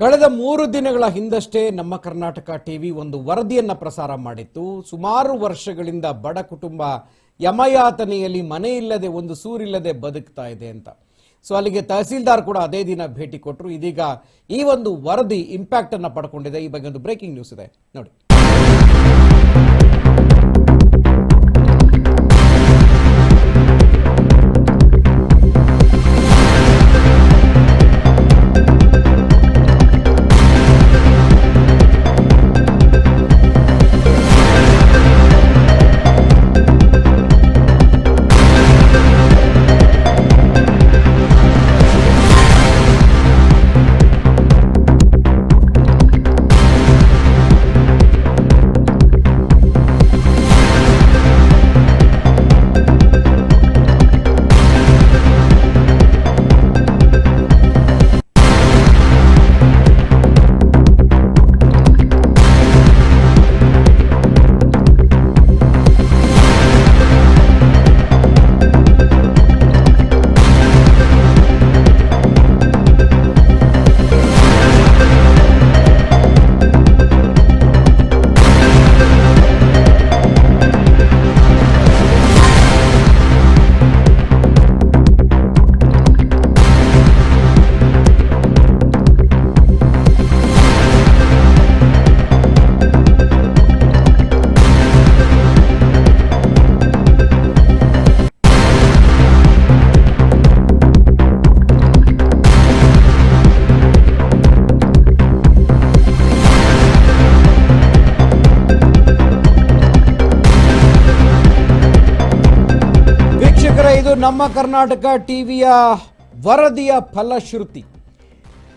ಕಳೆದ ಮೂರು ದಿನಗಳ ಹಿಂದಷ್ಟೇ ನಮ್ಮ ಕರ್ನಾಟಕ ಟಿವಿ ಒಂದು ವರದಿಯನ್ನ ಪ್ರಸಾರ ಮಾಡಿತ್ತು. ಸುಮಾರು ವರ್ಷಗಳಿಂದ ಬಡ ಕುಟುಂಬ ಯಮಯಾತನೆಯಲ್ಲಿ ಮನೆ ಇಲ್ಲದೆ ಒಂದು ಸೂರಿಲ್ಲದೆ ಬದುಕ್ತಾ ಇದೆ ಅಂತ. ಸೊ ಅಲ್ಲಿಗೆ ತಹಸೀಲ್ದಾರ್ ಕೂಡ ಅದೇ ದಿನ ಭೇಟಿ ಕೊಟ್ಟರು ಇದೀಗ ಈ ಒಂದು ವರದಿ ಇಂಪ್ಯಾಕ್ಟ್ ಅನ್ನ ಪಡ್ಕೊಂಡಿದೆ. ಈ ಬಗ್ಗೆ ಒಂದು ಬ್ರೇಕಿಂಗ್ ನ್ಯೂಸ್ ಇದೆ. ನೋಡಿ. ನಮ್ಮ ಕರ್ನಾಟಕ ಟಿವಿಯ ವರದಿಯ ಫಲಶ್ರುತಿ.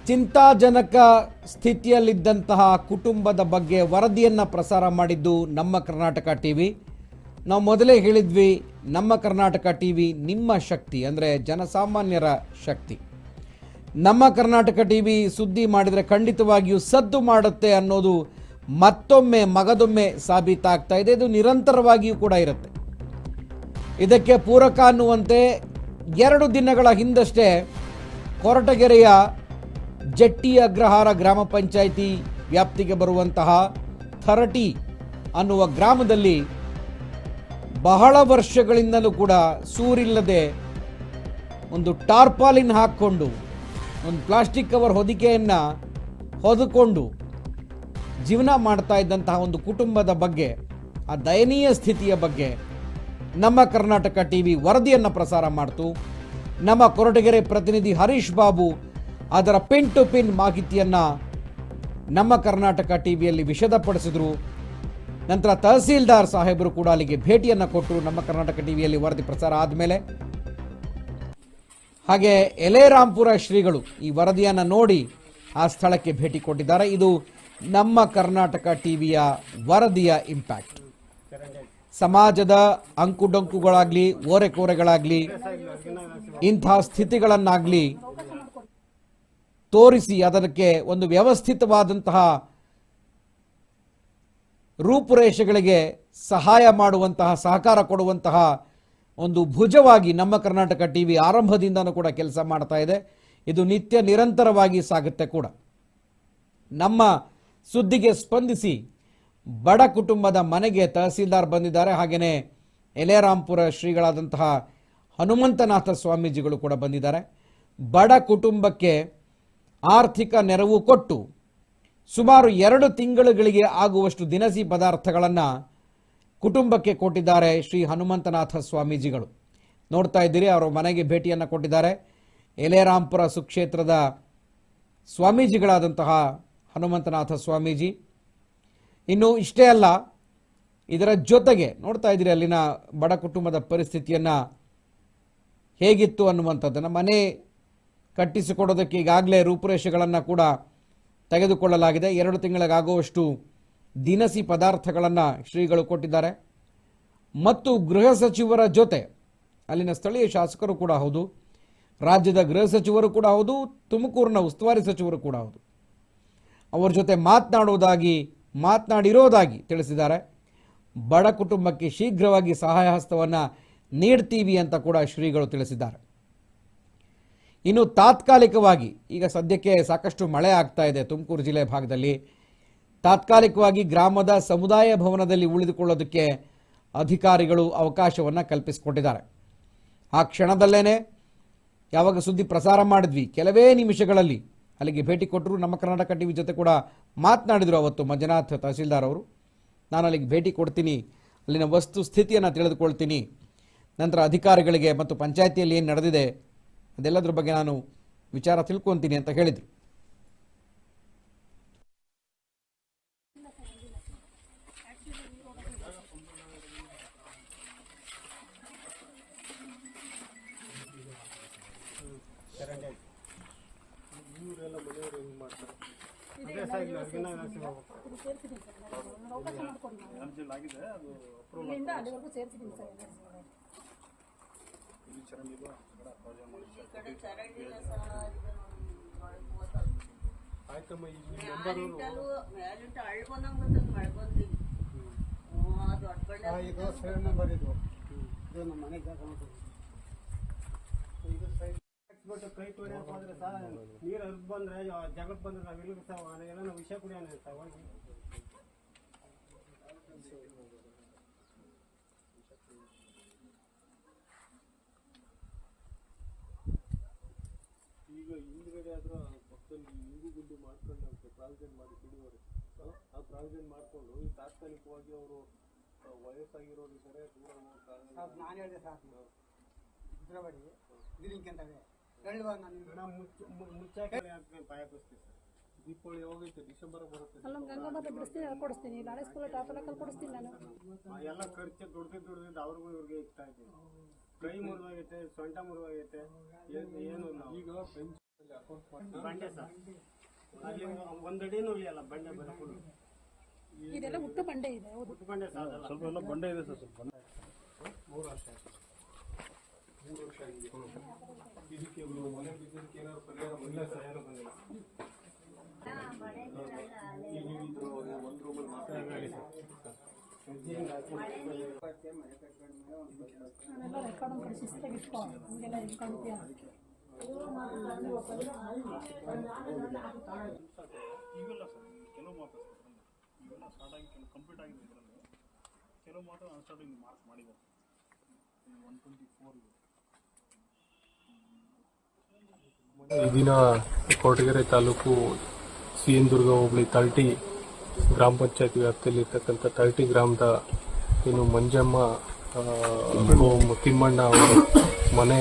ಚಿಂತಾಜನಕ ಸ್ಥಿತಿಯಲ್ಲಿದ್ದಂತಹ ಕುಟುಂಬದ ಬಗ್ಗೆ ವರದಿಯನ್ನು ಪ್ರಸಾರ ಮಾಡಿದ್ದು ನಮ್ಮ ಕರ್ನಾಟಕ ಟಿವಿ. ನಾವು ಮೊದಲೇ ಹೇಳಿದ್ವಿ, ನಮ್ಮ ಕರ್ನಾಟಕ ಟಿವಿ ನಿಮ್ಮ ಶಕ್ತಿ ಅಂದರೆ ಜನಸಾಮಾನ್ಯರ ಶಕ್ತಿ. ನಮ್ಮ ಕರ್ನಾಟಕ ಟಿವಿ ಸುದ್ದಿ ಮಾಡಿದರೆ ಖಂಡಿತವಾಗಿಯೂ ಸದ್ದು ಮಾಡುತ್ತೆ ಅನ್ನೋದು ಮತ್ತೊಮ್ಮೆ ಮಗದೊಮ್ಮೆ ಸಾಬೀತಾಗ್ತಾ ಇದೆ. ಇದು ನಿರಂತರವಾಗಿಯೂ ಕೂಡ ಇರುತ್ತೆ. ಇದಕ್ಕೆ ಪೂರಕ ಅನ್ನುವಂತೆ ಎರಡು ದಿನಗಳ ಹಿಂದಷ್ಟೇ ಕೊರಟಗೆರೆಯ ಜಟ್ಟಿ ಅಗ್ರಹಾರ ಗ್ರಾಮ ಪಂಚಾಯಿತಿ ವ್ಯಾಪ್ತಿಗೆ ಬರುವಂತಹ ಥರಟಿ ಅನ್ನುವ ಗ್ರಾಮದಲ್ಲಿ ಬಹಳ ವರ್ಷಗಳಿಂದಲೂ ಕೂಡ ಸೂರಿಲ್ಲದೆ ಒಂದು ಟಾರ್ಪಾಲಿನ್ ಹಾಕ್ಕೊಂಡು, ಒಂದು ಪ್ಲಾಸ್ಟಿಕ್ ಕವರ್ ಹೊದಿಕೆಯನ್ನು ಹೊದ್ಕೊಂಡು ಜೀವನ ಮಾಡ್ತಾ ಇದ್ದಂತಹ ಒಂದು ಕುಟುಂಬದ ಬಗ್ಗೆ, ಆ ದಯನೀಯ ಸ್ಥಿತಿಯ ಬಗ್ಗೆ ನಮ್ಮ ಕರ್ನಾಟಕ ಟಿವಿ ವರದಿಯನ್ನು ಪ್ರಸಾರ ಮಾಡಿತು. ನಮ್ಮ ಕೊರಟಗೆರೆ ಪ್ರತಿನಿಧಿ ಹರೀಶ್ ಬಾಬು ಅದರ ಪಿನ್ ಟು ಪಿನ್ ಮಾಹಿತಿಯನ್ನು ನಮ್ಮ ಕರ್ನಾಟಕ ಟಿವಿಯಲ್ಲಿ ವಿಷದಪಡಿಸಿದ್ರು. ನಂತರ ತಹಸೀಲ್ದಾರ್ ಸಾಹೇಬರು ಕೂಡ ಅಲ್ಲಿಗೆ ಭೇಟಿಯನ್ನು ಕೊಟ್ಟರು ನಮ್ಮ ಕರ್ನಾಟಕ ಟಿವಿಯಲ್ಲಿ ವರದಿ ಪ್ರಸಾರ ಆದಮೇಲೆ. ಹಾಗೆ ಎಲೆರಾಂಪುರ ಶ್ರೀಗಳು ಈ ವರದಿಯನ್ನು ನೋಡಿ ಆ ಸ್ಥಳಕ್ಕೆ ಭೇಟಿ ಕೊಟ್ಟಿದ್ದಾರೆ. ಇದು ನಮ್ಮ ಕರ್ನಾಟಕ ಟಿವಿಯ ವರದಿಯ ಇಂಪ್ಯಾಕ್ಟ್ ಸಮಾಜದ ಅಂಕುಡೊಂಕುಗಳಾಗ್ಲಿ, ಓರೆಕೋರೆಗಳಾಗಲಿ ಇಂತಹ ಸ್ಥಿತಿಗಳನ್ನಾಗ್ಲಿ ತೋರಿಸಿ ಅದಕ್ಕೆ ಒಂದು ವ್ಯವಸ್ಥಿತವಾದಂತಹ ರೂಪುರೇಷೆಗಳಿಗೆ ಸಹಾಯ ಮಾಡುವಂತಹ, ಸಹಕಾರ ಕೊಡುವಂತಹ ಒಂದು ಭುಜವಾಗಿ ನಮ್ಮ ಕರ್ನಾಟಕ ಟಿ ವಿ ಆರಂಭದಿಂದನೂ ಕೂಡ ಕೆಲಸ ಮಾಡ್ತಾ ಇದೆ. ಇದು ನಿತ್ಯ ನಿರಂತರವಾಗಿ ಸಾಗುತ್ತೆ ಕೂಡ. ನಮ್ಮ ಸುದ್ದಿಗೆ ಸ್ಪಂದಿಸಿ ಬಡ ಕುಟುಂಬದ ಮನೆಗೆ ತಹಸೀಲ್ದಾರ್ ಬಂದಿದ್ದಾರೆ. ಹಾಗೆಯೇ ಎಲೆರಾಂಪುರ ಶ್ರೀಗಳಾದಂತಹ ಹನುಮಂತನಾಥ ಸ್ವಾಮೀಜಿಗಳು ಕೂಡ ಬಂದಿದ್ದಾರೆ. ಬಡ ಕುಟುಂಬಕ್ಕೆ ಆರ್ಥಿಕ ನೆರವು ಕೊಟ್ಟು ಸುಮಾರು ಎರಡು ತಿಂಗಳುಗಳಿಗೆ ಆಗುವಷ್ಟು ದಿನಸಿ ಪದಾರ್ಥಗಳನ್ನು ಕುಟುಂಬಕ್ಕೆ ಕೊಟ್ಟಿದ್ದಾರೆ ಶ್ರೀ ಹನುಮಂತನಾಥ ಸ್ವಾಮೀಜಿಗಳು. ನೋಡ್ತಾ ಇದ್ದೀರಿ, ಅವರ ಮನೆಗೆ ಭೇಟಿಯನ್ನು ಕೊಟ್ಟಿದ್ದಾರೆ. ಎಲೆರಾಂಪುರ ಸುಕ್ಷೇತ್ರದ ಸ್ವಾಮೀಜಿಗಳಾದಂತಹ ಹನುಮಂತನಾಥ ಸ್ವಾಮೀಜಿ ಇನ್ನು ಇಷ್ಟೇ ಅಲ್ಲ, ಇದರ ಜೊತೆಗೆ ನೋಡ್ತಾ ಇದ್ದೀರಿ ಅಲ್ಲಿನ ಬಡ ಕುಟುಂಬದ ಪರಿಸ್ಥಿತಿಯನ್ನು ಹೇಗಿತ್ತು ಅನ್ನುವಂಥದ್ದನ್ನು. ಮನೆ ಕಟ್ಟಿಸಿಕೊಡೋದಕ್ಕೆ ಈಗಾಗಲೇ ರೂಪುರೇಷೆಗಳನ್ನು ಕೂಡ ತೆಗೆದುಕೊಳ್ಳಲಾಗಿದೆ. ಎರಡು ತಿಂಗಳಿಗಾಗುವಷ್ಟು ದಿನಸಿ ಪದಾರ್ಥಗಳನ್ನು ಶ್ರೀಗಳು ಕೊಟ್ಟಿದ್ದಾರೆ. ಮತ್ತು ಗೃಹ ಸಚಿವರ ಜೊತೆ, ಅಲ್ಲಿನ ಸ್ಥಳೀಯ ಶಾಸಕರು ಕೂಡ ಹೌದು, ರಾಜ್ಯದ ಗೃಹ ಸಚಿವರು ಕೂಡ ಹೌದು, ತುಮಕೂರಿನ ಉಸ್ತುವಾರಿ ಸಚಿವರು ಕೂಡ ಹೌದು. ಅವರ ಜೊತೆ ಮಾತನಾಡುವುದಾಗಿ ಮಾತನಾಡಿರೋದಾಗಿ ತಿಳಿಸಿದ್ದಾರೆ. ಬಡ ಕುಟುಂಬಕ್ಕೆ ಶೀಘ್ರವಾಗಿ ಸಹಾಯ ಹಸ್ತವನ್ನು ನೀಡ್ತೀವಿ ಅಂತ ಕೂಡ ಶ್ರೀಗಳು ತಿಳಿಸಿದ್ದಾರೆ. ಇನ್ನು ತಾತ್ಕಾಲಿಕವಾಗಿ ಈಗ ಸದ್ಯಕ್ಕೆ ಸಾಕಷ್ಟು ಮಳೆ ಆಗ್ತಾ ಇದೆ ತುಮಕೂರು ಜಿಲ್ಲೆ ಭಾಗದಲ್ಲಿ. ತಾತ್ಕಾಲಿಕವಾಗಿ ಗ್ರಾಮದ ಸಮುದಾಯ ಭವನದಲ್ಲಿ ಉಳಿದುಕೊಳ್ಳೋದಕ್ಕೆ ಅಧಿಕಾರಿಗಳು ಅವಕಾಶವನ್ನು ಕಲ್ಪಿಸಿಕೊಟ್ಟಿದ್ದಾರೆ. ಆ ಕ್ಷಣದಲ್ಲೇ ಯಾವಾಗ ಸುದ್ದಿ ಪ್ರಸಾರ ಮಾಡಿದ್ವಿ, ಕೆಲವೇ ನಿಮಿಷಗಳಲ್ಲಿ ಅಲ್ಲಿಗೆ ಭೇಟಿ ಕೊಟ್ಟರು. ನಮ್ಮ ಕರ್ನಾಟಕ ಟಿವಿ ಜೊತೆ ಕೂಡ ಮಾತನಾಡಿದರು ಅವತ್ತು ಮಂಜುನಾಥ್ ತಹಸೀಲ್ದಾರ್ ಅವರು. ನಾನು ಅಲ್ಲಿಗೆ ಭೇಟಿ ಕೊಡ್ತೀನಿ. ಅಲ್ಲಿನ ವಸ್ತು ಸ್ಥಿತಿಯನ್ನು ತಿಳಿದುಕೊಳ್ತೀನಿ. ನಂತರ ಅಧಿಕಾರಿಗಳಿಗೆ ಮತ್ತು ಪಂಚಾಯತಿಯಲ್ಲಿ ಏನು ನಡೆದಿದೆ, ಅದೆಲ್ಲದರ ಬಗ್ಗೆ ನಾನು ವಿಚಾರ ತಿಳ್ಕೊತೀನಿ ಅಂತ ಹೇಳಿದರು. ಅಲ್ಲಿವರೆಗೂ ಸೇರ್ಸಿದ್ದೀನಿ ಸರ್ ಅದು ಆಯ್ತಮ್ಮ ಇದು ಸೈಡ್ ನಂಬರ್ ಇದು ಇದು ನಮ್ಮ ಮನೆ ಜಾಗ ಬಿಟ್ಟು ಕೈ ತೊಳ್ಯಾಕ ಹೋದ್ರೆ ಸಹ ನೀರು ಹರಿದು ಬಂದ್ರೆ ಜಗತ್ ಬಂದ್ರೆ ನಾವು ಇಲ್ಲಿಗೆ ಸಹ ಎಲ್ಲ ನಾವು ವಿಷಯ ಕುಡಿಯೋಣ ಅಂತ ಹೋಗಿ. ಈಗ ಹಿಂದ್ಗಡೆ ಆದ್ರೂ ಪಕ್ಕದಲ್ಲಿ ಇಂಗು ಗುಂಡು ಮಾಡ್ಕೊಂಡು ಅಂತ ಪ್ರಾವಿಷನ್ ಮಾಡಿ ಕುಡಿಯೋರು. ಆ ಪ್ರಾವಿಷನ್ ಮಾಡಿಕೊಂಡು ಈ ತಾತ್ಕಾಲಿಕವಾಗಿ ಅವರು ವಯಸ್ಸಾಗಿರೋರು ಇದ್ದಾರೆ ದೂರ ಸಾಕು ನಾನು ಹೇಳಿದೆ ಸಾಕು ಇದ್ರಬಡಿ ಇದ್ರಿಂಕಂತವೆ ನಾನು ಮುಚ್ಚಾಕಿ ಪಾಯ ಸರ್. ದೀಪಾವಳಿ ಡಿಸೆಂಬರ್ ಬರುತ್ತೆ ಬಿಡಿಸ್ತೀನಿ ಅಲ್ಲಿ ಕೊಡಿಸ್ತೀನಿ. ನಾಳೆ ಹಳೆ ಸ್ಕೂಲ್ ಕೊಡಿಸ್ತೀನಿ ನಾನು. ಎಲ್ಲ ಖರ್ಚು ದುಡ್ದು ದುಡ್ದಿದ್ದು ಅವ್ರಿಗೂ ಇವ್ರಿಗೆ ಇಷ್ಟ ಆಯ್ತು ಕೈ ಮುರಿದೋಗೈತೆ ಸೊಂಟ ಮುರಿದೋಗೈತೆ ಏನ್- ಈಗ ಬಂಡೆ ಸರ್. ಅಲ್ಲಿ ಒಂದಡಿನೂ ಇಲ್ಲ ಬಂಡೆ ಬರಕೊಂಡು ಇದೆಲ್ಲ ಹುಟ್ಟು ಬಂಡೆ ಇದೆ ಹುಟ್ಟು ಬಂಡೆ ಸರ್ ಸ್ವಲ್ಪ ಎಲ್ಲ ಬಂಡೆ ಇದೆ ಸರ್ ಸ್ವಲ್ಪ ಮೂರು ವರ್ಷ ಆಯ್ತು. ಮೂರು ವರ್ಷ ಆಗಿದೆ ಇದಕ್ಕೆ ಒಂದು ಮನೆ ಬಿದ್ದಕ್ಕೆ ಏನಾದ್ರು ಪರಿಹಾರ ಇಲ್ಲ ಸರ್ ಏನೂ ಬಂದಿಲ್ಲ ಈಗ ಇದು ಒಂದು ರೂಮಲ್ಲಿ ಮಾತ್ರ ಗಾಡಿ ಸರ್ ನಾನೆಲ್ಲ ರೆಕಾರ್ಡ್ ಮಾಡಿ ಶಿಸ್ತಾಗಿ ಇಟ್ಕೊ ಹಂಗೆಲ್ಲ ಇಟ್ಕೊಂತೀಯ ಇವೆಲ್ಲ ಸರ್ ಕೆಲವು ಮಾತ್ರ ಸರ್ ಇವೆಲ್ಲ ಸ್ಟಾರ್ಟ್ ಆಗಿ ಕೆಲವು ಕಂಪ್ಲೀಟ್ ಆಗಿದೆ ಇದರಲ್ಲಿ ಕೆಲವು ಮಾತ್ರ ಅನ್ಸ್ಟಾರ್ಟಿಂಗ್ ಮಾರ್ಕ್ ಮಾಡಿದ್ದಾರೆ ಒನ್ ಟ್ವೆಂಟಿ ಫೋರ್ ಇದೆ ಈ ದಿನ ಕೊರಟಗೆರೆ ತಾಲೂಕು ಸಿ ಎನ್ ದುರ್ಗ ಹೋಬಳಿ ತರ್ಟಿ ಗ್ರಾಮ ಪಂಚಾಯತ್ ವ್ಯಾಪ್ತಿಯಲ್ಲಿ ಇರ್ತಕ್ಕಂಥ ತರ್ಟಿ ಗ್ರಾಮದ ಏನು ಮಂಜಮ್ಮ ತಿಮ್ಮಣ್ಣ ಅವರ ಮನೆ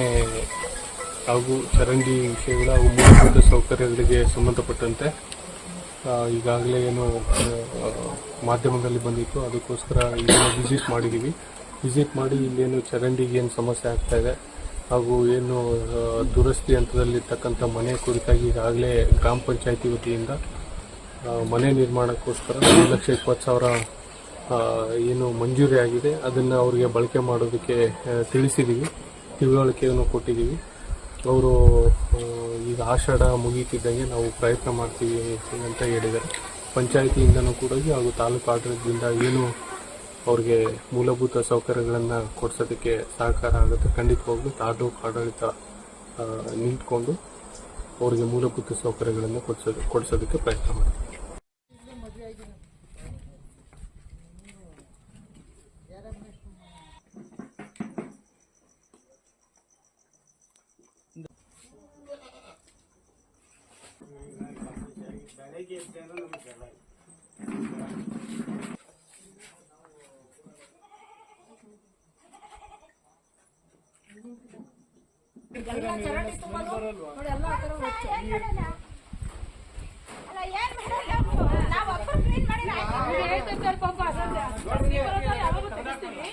ಹಾಗೂ ಚರಂಡಿ ವಿಷಯಗಳ ಮೂಲಭೂತ ಸೌಕರ್ಯಗಳಿಗೆ ಸಂಬಂಧಪಟ್ಟಂತೆ ಈಗಾಗಲೇ ಏನು ಮಾಧ್ಯಮದಲ್ಲಿ ಬಂದಿತ್ತು. ಅದಕ್ಕೋಸ್ಕರ ಇಲ್ಲಿ ವಿಸಿಟ್ ಮಾಡಿದ್ದೀವಿ ವಿಸಿಟ್ ಮಾಡಿ ಇಲ್ಲೇನು ಚರಂಡಿಗೆ ಏನು ಸಮಸ್ಯೆ ಆಗ್ತಾ ಇದೆ. ಹಾಗೂ ಏನು ದುರಸ್ತಿ ಹಂತದಲ್ಲಿರ್ತಕ್ಕಂಥ ಮನೆ ಕುರಿತಾಗಿ ಈಗಾಗಲೇ ಗ್ರಾಮ ಪಂಚಾಯತಿ ವತಿಯಿಂದ ಮನೆ ನಿರ್ಮಾಣಕ್ಕೋಸ್ಕರ ಒಂದು ಲಕ್ಷ ಇಪ್ಪತ್ತು ಸಾವಿರ ಏನು ಮಂಜೂರಿ ಆಗಿದೆ. ಅದನ್ನು ಅವರಿಗೆ ಬಳಕೆ ಮಾಡೋದಕ್ಕೆ ತಿಳಿಸಿದ್ದೀವಿ ತಿಳುವಳಿಕೆಯನ್ನು ಕೊಟ್ಟಿದ್ದೀವಿ ಅವರು ಈಗ ಆಷಾಢ ಮುಗೀತಿದ್ದಂಗೆ ನಾವು ಪ್ರಯತ್ನ ಮಾಡ್ತೀವಿ ಅಂತ ಹೇಳಿದ್ದಾರೆ. ಪಂಚಾಯತಿಯಿಂದನೂ ಕೂಡ ಹಾಗೂ ತಾಲೂಕು ಆಡಳಿತದಿಂದ ಏನು ಅವ್ರಿಗೆ ಮೂಲಭೂತ ಸೌಕರ್ಯಗಳನ್ನು ಕೊಡ್ಸೋದಕ್ಕೆ ಸಹಕಾರ ಆಗುತ್ತೆ. ಖಂಡಿತವಾಗ್ಲೂ ತಾಲೂಕು ಆಡಳಿತ ನಿಂತ್ಕೊಂಡು ಅವ್ರಿಗೆ ಮೂಲಭೂತ ಸೌಕರ್ಯಗಳನ್ನು ಕೊಡಿಸೋದು, ಕೊಡಿಸೋದಕ್ಕೆ ಪ್ರಯತ್ನ ಮಾಡ್ತೀವಿ. ಎಲ್ಲ ಚರಂಡಿ ತುಂಬೋದು ನೋಡಿ ಎಲ್ಲ ಆ ಥರ ಹೊಚ್ಚು. ಅವ್ರಿಗೆ ಹೇಳ್ತಿರ್ತಾರೆ ಪಾಪ ಅಸಂದೆ. ನೀವು ಬರೋದು ಯಾವಾಗೂ ತೆಗಿಸ್ತೀವಿ.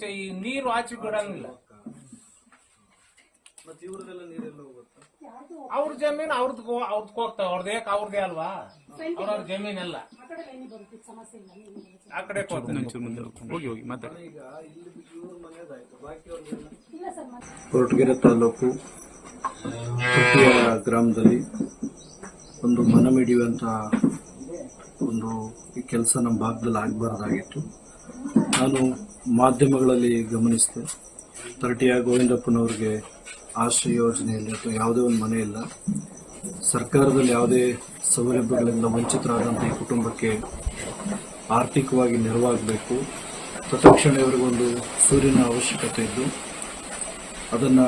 ಚ- ಈ ನೀರು ಆಚೆ ಬಿಡಂಗಿಲ್ಲ. ಅವ್ರ ಜಮೀನು ಅವ್ರದ್ ಅವ್ರದ್ ಹೋಗ್ತಾವ ಅವ್ರದ್ದು ಯಾಕೆ ಅವ್ರದೇ ಅಲ್ವಾ? ಅವ್ರವ್ರ ಜಮೀನೆಲ್ಲ. ಆ ಕಡೆ ಹೋಗಿ ಹೋಗಿ ಮಾತಾಡಿ. ಕೊರಟಗೆರೆ ತಾಲೂಕು ಗ್ರಾಮದಲ್ಲಿ ಒಂದು ಮನ ಮಿಡಿಯುವಂತ ಒಂದು ಈ ಕೆಲಸ ನಮ್ಮ ಭಾಗದಲ್ಲಿ ಆಗಬಾರ್ದಾಗಿತ್ತು. ನಾನು ಮಾಧ್ಯಮಗಳಲ್ಲಿ ಗಮನಿಸಿದೆ. ತರಟಿಯ ಗೋವಿಂದಪ್ಪನವ್ರಿಗೆ ಆಶ್ರಯ ಯೋಜನೆಯಲ್ಲಿ ಅಥವಾ ಯಾವುದೇ ಒಂದು ಮನೆ ಇಲ್ಲ. ಸರ್ಕಾರದಲ್ಲಿ ಯಾವುದೇ ಸೌಲಭ್ಯಗಳಿಂದ ವಂಚಿತರಾದಂಥ ಈ ಕುಟುಂಬಕ್ಕೆ ಆರ್ಥಿಕವಾಗಿ ನೆರವಾಗಬೇಕು. ತತ್ಕ್ಷಣ ಇವರಿಗೊಂದು ಸೂರ್ಯನ ಅವಶ್ಯಕತೆ ಇದ್ದು, ಅದನ್ನು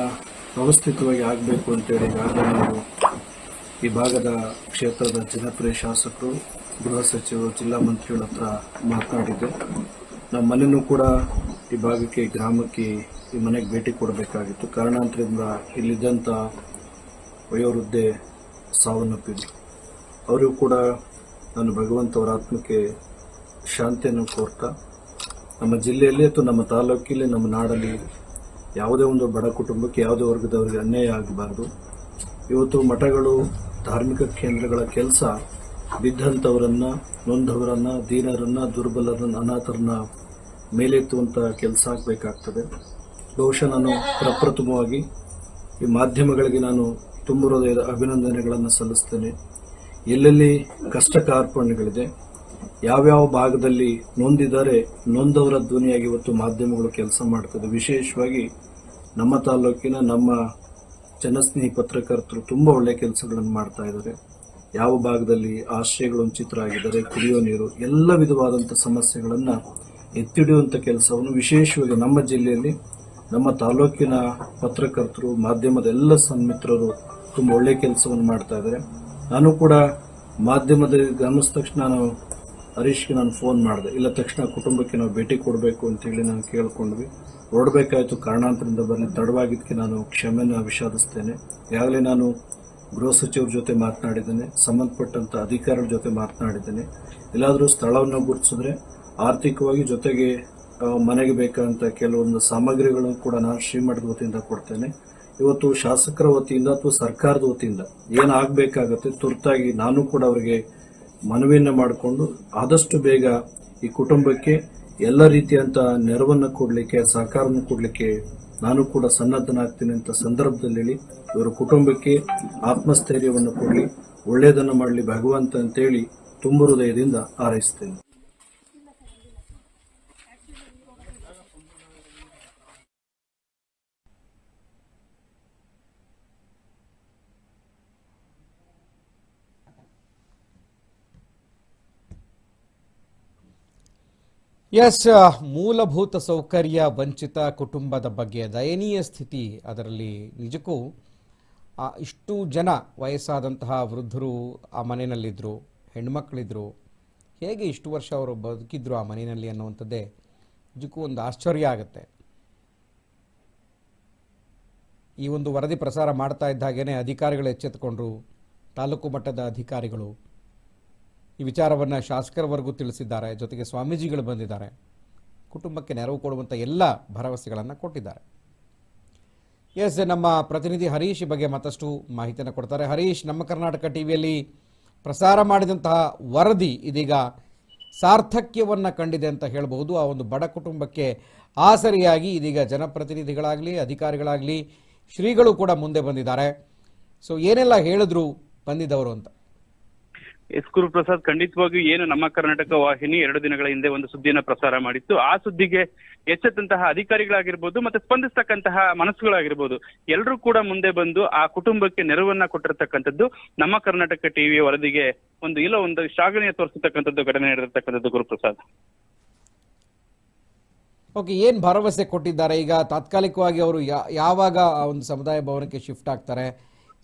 ವ್ಯವಸ್ಥಿತವಾಗಿ ಆಗಬೇಕು ಅಂತೇಳಿ ಈಗಾಗಲೇ ನಾವು ಈ ಭಾಗದ ಕ್ಷೇತ್ರದ ಜನಪ್ರಿಯ ಶಾಸಕರು, ಗೃಹ ಸಚಿವರು, ಜಿಲ್ಲಾ ಮಂತ್ರಿಗಳ ಹತ್ರ ಮಾತನಾಡಿದ್ದೆ ನಮ್ಮ ಮನೆಯೂ ಕೂಡ ಈ ಭಾಗಕ್ಕೆ ಗ್ರಾಮಕ್ಕೆ ಈ ಮನೆಗೆ ಭೇಟಿ ಕೊಡಬೇಕಾಗಿತ್ತು. ಕಾರಣಾಂತರದಿಂದ ಇಲ್ಲಿದ್ದಂಥ ವಯೋವೃದ್ಧೆ ಸಾವನ್ನಪ್ಪಿದ್ರು. ಅವರಿಗೂ ಕೂಡ ನಾನು ಭಗವಂತವರ ಆತ್ಮಕ್ಕೆ ಶಾಂತಿಯನ್ನು ಕೋರ್ತಾ. ನಮ್ಮ ಜಿಲ್ಲೆಯಲ್ಲಿ ಅಥವಾ ನಮ್ಮ ತಾಲೂಕಿಲಿ ನಮ್ಮ ನಾಡಲ್ಲಿ ಯಾವುದೇ ಒಂದು ಬಡ ಕುಟುಂಬಕ್ಕೆ, ಯಾವುದೇ ವರ್ಗದವರಿಗೆ ಅನ್ಯಾಯ ಆಗಬಾರ್ದು. ಇವತ್ತು ಮಠಗಳು, ಧಾರ್ಮಿಕ ಕೇಂದ್ರಗಳ ಕೆಲಸ ಬಿದ್ದಂಥವರನ್ನ ನೊಂದವರನ್ನ, ದೀನರನ್ನ, ದುರ್ಬಲರನ್ನ, ಅನಾಥರನ್ನ ಮೇಲೆತ್ತುವಂಥ ಕೆಲಸ ಆಗಬೇಕಾಗ್ತದೆ. ಬಹುಶಃ ನಾನು ಪ್ರಪ್ರಥಮವಾಗಿ ಈ ಮಾಧ್ಯಮಗಳಿಗೆ ನಾನು ತುಂಬ ಹೃದಯದ ಅಭಿನಂದನೆಗಳನ್ನು ಸಲ್ಲಿಸ್ತೇನೆ. ಎಲ್ಲೆಲ್ಲಿ ಕಷ್ಟ ಕಾರ್ಪಣ್ಯಗಳಿದೆ, ಯಾವ್ಯಾವ ಭಾಗದಲ್ಲಿ ನೊಂದಿದ್ದಾರೆ, ನೊಂದವರ ಧ್ವನಿಯಾಗಿ ಇವತ್ತು ಮಾಧ್ಯಮಗಳು ಕೆಲಸ ಮಾಡ್ತದೆ. ವಿಶೇಷವಾಗಿ ನಮ್ಮ ತಾಲೂಕಿನ ನಮ್ಮ ಜನಸ್ನೇಹಿ ಪತ್ರಕರ್ತರು ತುಂಬಾ ಒಳ್ಳೆ ಕೆಲಸಗಳನ್ನು ಮಾಡ್ತಾ ಇದ್ದಾರೆ. ಯಾವ ಭಾಗದಲ್ಲಿ ಆಶ್ರಯಗಳು ವಂಚಿತರಾಗಿದ್ದಾರೆ ಕುಡಿಯೋ ನೀರು, ಎಲ್ಲ ವಿಧವಾದಂಥ ಸಮಸ್ಯೆಗಳನ್ನು ಎತ್ತಿಡಿಯುವಂಥ ಕೆಲಸವನ್ನು ವಿಶೇಷವಾಗಿ ನಮ್ಮ ಜಿಲ್ಲೆಯಲ್ಲಿ ನಮ್ಮ ತಾಲೂಕಿನ ಪತ್ರಕರ್ತರು, ಮಾಧ್ಯಮದ ಎಲ್ಲ ಸನ್ಮಿತ್ರರು ತುಂಬ ಒಳ್ಳೆಯ ಕೆಲಸವನ್ನು ಮಾಡ್ತಾ ಇದ್ದಾರೆ. ನಾನು ಕೂಡ ಮಾಧ್ಯಮದ ಗಮನಿಸಿದ ತಕ್ಷಣ ನಾನು ಹರೀಶ್ಗೆ ನಾನು ಫೋನ್ ಮಾಡಿದೆ. ಇಲ್ಲ, ತಕ್ಷಣ ಕುಟುಂಬಕ್ಕೆ ನಾವು ಭೇಟಿ ಕೊಡಬೇಕು ಅಂತೇಳಿ ನಾನು ಕೇಳಿಕೊಂಡ್ವಿ. ಹೊರಡಬೇಕಾಯಿತು ಕಾರಣಾಂತರದಿಂದ ಬರಲಿ ತಡವಾಗಿದ್ದಕ್ಕೆ ನಾನು ಕ್ಷಮೆನ ವಿಷಾದಿಸ್ತೇನೆ. ಈಗಾಗಲೇ ನಾನು ಗೃಹ ಸಚಿವರ ಜೊತೆ ಮಾತನಾಡಿದ್ದೇನೆ, ಸಂಬಂಧಪಟ್ಟಂತ ಅಧಿಕಾರಿಗಳ ಜೊತೆ ಮಾತನಾಡಿದ್ದೇನೆ. ಎಲ್ಲಾದರೂ ಸ್ಥಳವನ್ನು ಗುರುತಿಸಿದ್ರೆ ಆರ್ಥಿಕವಾಗಿ ಜೊತೆಗೆ ಮನೆಗೆ ಬೇಕಾದಂತ ಕೆಲವೊಂದು ಸಾಮಗ್ರಿಗಳನ್ನು ಕೂಡ ನಾನು ಶ್ರೀಮಠದ ವತಿಯಿಂದ ಕೊಡ್ತೇನೆ. ಇವತ್ತು ಶಾಸಕರ ವತಿಯಿಂದ ಅಥವಾ ಸರ್ಕಾರದ ವತಿಯಿಂದ ಏನಾಗಬೇಕಾಗತ್ತೆ ತುರ್ತಾಗಿ ನಾನು ಕೂಡ ಅವರಿಗೆ ಮನವಿಯನ್ನು ಮಾಡಿಕೊಂಡು ಆದಷ್ಟು ಬೇಗ ಈ ಕುಟುಂಬಕ್ಕೆ ಎಲ್ಲ ರೀತಿಯಂತ ನೆರವನ್ನು ಕೊಡಲಿಕ್ಕೆ, ಸಹಕಾರವನ್ನು ಕೊಡಲಿಕ್ಕೆ ನಾನು ಕೂಡ ಸನ್ನದ್ಧನಾಗ್ತೀನಿ ಅಂತ ಸಂದರ್ಭದಲ್ಲಿ ಹೇಳಿ, ಇವರ ಕುಟುಂಬಕ್ಕೆ ಆತ್ಮಸ್ಥೈರ್ಯವನ್ನು ಕೊಡಲಿ, ಒಳ್ಳೆಯದನ್ನು ಮಾಡಲಿ, ಭಗವಂತ ಅಂತೇಳಿ ತುಂಬ ಹೃದಯದಿಂದ ಹಾರೈಸ್ತೇನೆ. ಎಸ್, ಮೂಲಭೂತ ಸೌಕರ್ಯ ವಂಚಿತ ಕುಟುಂಬದ ಬಗ್ಗೆ ದಯನೀಯ ಸ್ಥಿತಿ. ಅದರಲ್ಲಿ ನಿಜಕ್ಕೂ ಇಷ್ಟು ಜನ ವಯಸ್ಸಾದಂತಹ ವೃದ್ಧರು ಆ ಮನೆಯಲ್ಲಿದ್ದರು ಹೆಣ್ಮಕ್ಳಿದ್ರು, ಹೇಗೆ ಇಷ್ಟು ವರ್ಷ ಅವರು ಬದುಕಿದ್ರು ಆ ಮನೆಯಲ್ಲಿ ಅನ್ನುವಂಥದ್ದೇ ನಿಜಕ್ಕೂ ಒಂದು ಆಶ್ಚರ್ಯ ಆಗುತ್ತೆ. ಈ ಒಂದು ವರದಿ ಪ್ರಸಾರ ಮಾಡ್ತಾ ಇದ್ದಾಗೇನೆ ಅಧಿಕಾರಿಗಳು ಎಚ್ಚೆತ್ತುಕೊಂಡ್ರು ತಾಲೂಕು ಮಟ್ಟದ ಅಧಿಕಾರಿಗಳು ಈ ವಿಚಾರವನ್ನು ಶಾಸಕರವರೆಗೂ ತಿಳಿಸಿದ್ದಾರೆ, ಜೊತೆಗೆ ಸ್ವಾಮೀಜಿಗಳು ಬಂದಿದ್ದಾರೆ. ಕುಟುಂಬಕ್ಕೆ ನೆರವು ಕೊಡುವಂಥ ಎಲ್ಲ ಭರವಸೆಗಳನ್ನು ಕೊಟ್ಟಿದ್ದಾರೆ. ಎಸ್, ನಮ್ಮ ಪ್ರತಿನಿಧಿ ಹರೀಶ್ ಬಗ್ಗೆ ಮತ್ತಷ್ಟು ಮಾಹಿತಿಯನ್ನು ಕೊಡ್ತಾರೆ. ಹರೀಶ್, ನಮ್ಮ ಕರ್ನಾಟಕ ಟಿವಿಯಲ್ಲಿ ಪ್ರಸಾರ ಮಾಡಿದಂತಹ ವರದಿ ಇದೀಗ ಸಾರ್ಥಕ್ಯವನ್ನು ಕಂಡಿದೆ ಅಂತ ಹೇಳಬಹುದು. ಆ ಒಂದು ಬಡ ಕುಟುಂಬಕ್ಕೆ ಆಸರಿಯಾಗಿ ಇದೀಗ ಜನಪ್ರತಿನಿಧಿಗಳಾಗಲಿ, ಅಧಿಕಾರಿಗಳಾಗಲಿ, ಶ್ರೀಗಳು ಕೂಡ ಮುಂದೆ ಬಂದಿದ್ದಾರೆ. ಸೊ ಏನೆಲ್ಲ ಹೇಳಿದ್ರು ಬಂದಿದ್ದವರು ಅಂತ. ಎಸ್ ಗುರು ಪ್ರಸಾದ್ ಖಂಡಿತವಾಗಿಯೂ ಏನು ನಮ್ಮ ಕರ್ನಾಟಕ ವಾಹಿನಿ ಎರಡು ದಿನಗಳ ಹಿಂದೆ ಒಂದು ಸುದ್ದಿಯನ್ನ ಪ್ರಸಾರ ಮಾಡಿತ್ತು. ಆ ಸುದ್ದಿಗೆ ಎಚ್ಚೆತ್ತಂತಹ ಅಧಿಕಾರಿಗಳಾಗಿರ್ಬೋದು ಮತ್ತೆ ಸ್ಪಂದಿಸ್ತಕ್ಕಂತಹ ಮನಸ್ಸುಗಳಾಗಿರ್ಬೋದು ಎಲ್ಲರೂ ಕೂಡ ಮುಂದೆ ಬಂದು ಆ ಕುಟುಂಬಕ್ಕೆ ನೆರವನ್ನ ಕೊಟ್ಟಿರ್ತಕ್ಕಂಥದ್ದು ನಮ್ಮ ಕರ್ನಾಟಕ ಟಿವಿಯ ವರದಿಗೆ ಒಂದು ಇಲ್ಲ, ಒಂದು ಶ್ಲಾಘನೆಯ ತೋರಿಸತಕ್ಕಂಥದ್ದು, ಘಟನೆ ನಡೆದಿರ್ತಕ್ಕಂಥದ್ದು ಗುರುಪ್ರಸಾದ್. ಓಕೆ ಏನು ಭರವಸೆ ಕೊಟ್ಟಿದ್ದಾರೆ? ಈಗ ತಾತ್ಕಾಲಿಕವಾಗಿ ಅವರು ಯಾವಾಗ ಒಂದು ಸಮುದಾಯ ಭವನಕ್ಕೆ ಶಿಫ್ಟ್ ಆಗ್ತಾರೆ?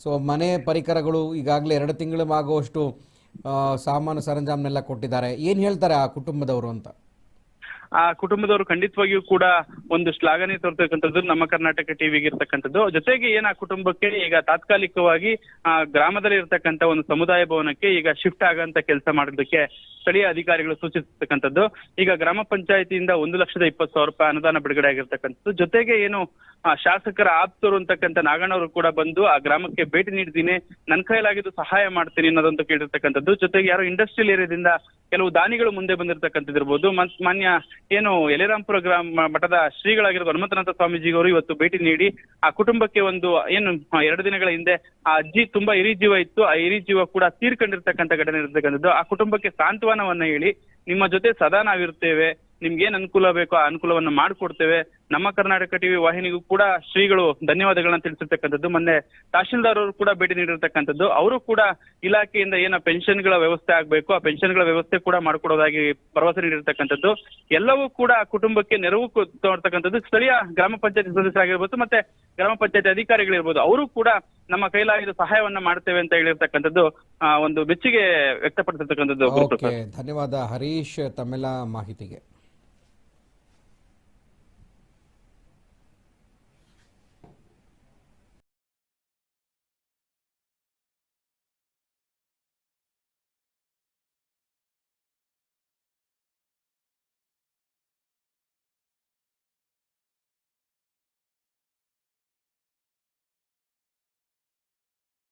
ಸೊ ಮನೆ ಪರಿಕರಗಳು ಈಗಾಗಲೇ ಎರಡು ತಿಂಗಳು ಆಗುವಷ್ಟು ಸಾಮಾನು ಸರಂಜಾಮ್ನೆಲ್ಲ ಕೊಟ್ಟಿದ್ದಾರೆ. ಏನ್ ಹೇಳ್ತಾರೆ ಆ ಕುಟುಂಬದವರು ಅಂತ? ಆ ಕುಟುಂಬದವರು ಖಂಡಿತವಾಗಿಯೂ ಕೂಡ ಒಂದು ಶ್ಲಾಘನೆ ತೋರ್ತಕ್ಕಂಥದ್ದು ನಮ್ಮ ಕರ್ನಾಟಕ ಟಿವಿಗೆ ಇರ್ತಕ್ಕಂಥದ್ದು ಜೊತೆಗೆ ಏನ್ ಆ ಕುಟುಂಬಕ್ಕೆ ಈಗ ತಾತ್ಕಾಲಿಕವಾಗಿ, ಆ, ಗ್ರಾಮದಲ್ಲಿ ಇರ್ತಕ್ಕಂಥ ಒಂದು ಸಮುದಾಯ ಭವನಕ್ಕೆ ಈಗ ಶಿಫ್ಟ್ ಆಗಂತ ಕೆಲಸ ಮಾಡೋದಕ್ಕೆ ಸ್ಥಳೀಯ ಅಧಿಕಾರಿಗಳು ಸೂಚಿಸಿರ್ತಕ್ಕಂಥದ್ದು ಈಗ ಗ್ರಾಮ ಪಂಚಾಯತಿಯಿಂದ ಒಂದು ಲಕ್ಷದ ಇಪ್ಪತ್ತು ಸಾವಿರ ರೂಪಾಯಿ ಅನುದಾನ ಬಿಡುಗಡೆ ಆಗಿರ್ತಕ್ಕಂಥದ್ದು. ಜೊತೆಗೆ ಏನು ಶಾಸಕರ ಆಪ್ತರು ಅಂತಕ್ಕಂಥ ನಾಗಣ್ಣವರು ಕೂಡ ಬಂದು ಆ ಗ್ರಾಮಕ್ಕೆ ಭೇಟಿ ನೀಡ್ತೀನಿ ನನ್ನ ಕೈಲಾಗಿದ್ದು ಸಹಾಯ ಮಾಡ್ತೀನಿ ಅನ್ನೋದಂತ ಕೇಳಿರ್ತಕ್ಕಂಥದ್ದು. ಜೊತೆಗೆ ಯಾರೋ ಇಂಡಸ್ಟ್ರಿಯಲ್ ಏರಿಯಾದಿಂದ ಕೆಲವು ದಾನಿಗಳು ಮುಂದೆ ಬಂದಿರತಕ್ಕಂಥದ್ದು ಇರ್ಬೋದು ಮತ್ ಮಾನ್ಯ ಏನು ಎಲೆರಾಂಪುರ ಗ್ರಾಮ ಮಠದ ಶ್ರೀಗಳಾಗಿರೋ ಹನುಮಂತನಾಥ ಸ್ವಾಮೀಜಿಯವರು ಇವತ್ತು ಭೇಟಿ ನೀಡಿ, ಆ ಕುಟುಂಬಕ್ಕೆ ಒಂದು ಏನು ಎರಡು ದಿನಗಳ ಹಿಂದೆ ಆ ಅಜ್ಜಿ ತುಂಬಾ ಹಿರಿ ಜೀವ ಇತ್ತು. ಆ ಹಿರಿ ಜೀವ ಕೂಡ ತೀರ್ಕೊಂಡಿರ್ತಕ್ಕಂಥ ಘಟನೆ ಇರ್ತಕ್ಕಂಥದ್ದು ಆ ಕುಟುಂಬಕ್ಕೆ ಸಾಂತ್ವನವನ್ನ ಹೇಳಿ, ನಿಮ್ಮ ಜೊತೆ ಸದಾ ನಾವಿರ್ತೇವೆ ನಿಮ್ಗೆ ಏನ್ ಅನುಕೂಲ ಬೇಕೋ ಆ ಅನುಕೂಲವನ್ನ ಮಾಡಿಕೊಡ್ತೇವೆ. ನಮ್ಮ ಕರ್ನಾಟಕ ಟಿವಿ ವಾಹಿನಿಗೂ ಕೂಡ ಶ್ರೀಗಳು ಧನ್ಯವಾದಗಳನ್ನ ತಿಳಿಸಿರ್ತಕ್ಕಂಥದ್ದು. ಮೊನ್ನೆ ತಹಶೀಲ್ದಾರ್ ಅವರು ಕೂಡ ಭೇಟಿ ನೀಡಿರ್ತಕ್ಕಂಥದ್ದು. ಅವರು ಕೂಡ ಇಲಾಖೆಯಿಂದ ಏನ ಪೆನ್ಷನ್ಗಳ ವ್ಯವಸ್ಥೆ ಆಗ್ಬೇಕು, ಆ ಪೆನ್ಷನ್ಗಳ ವ್ಯವಸ್ಥೆ ಕೂಡ ಮಾಡ್ಕೊಡೋದಾಗಿ ಭರವಸೆ ನೀಡಿರ್ತಕ್ಕಂಥದ್ದು. ಎಲ್ಲವೂ ಕೂಡ ಕುಟುಂಬಕ್ಕೆ ನೆರವು ತೋರ್ತಕ್ಕಂಥದ್ದು. ಸ್ಥಳೀಯ ಗ್ರಾಮ ಪಂಚಾಯತ್ ಸದಸ್ಯರಾಗಿರ್ಬೋದು ಮತ್ತೆ ಗ್ರಾಮ ಪಂಚಾಯತ್ ಅಧಿಕಾರಿಗಳಿರ್ಬೋದು, ಅವರು ಕೂಡ ನಮ್ಮ ಕೈಲಾಗಿದ ಸಹಾಯವನ್ನ ಮಾಡ್ತೇವೆ ಅಂತ ಹೇಳಿರ್ತಕ್ಕಂಥದ್ದು ಒಂದು ಮೆಚ್ಚುಗೆ ವ್ಯಕ್ತಪಡಿಸಿರ್ತಕ್ಕಂಥದ್ದು ಧನ್ಯವಾದ ಹರೀಶ್ ತಮ್ಮೆಲ್ಲ ಮಾಹಿತಿಗೆ.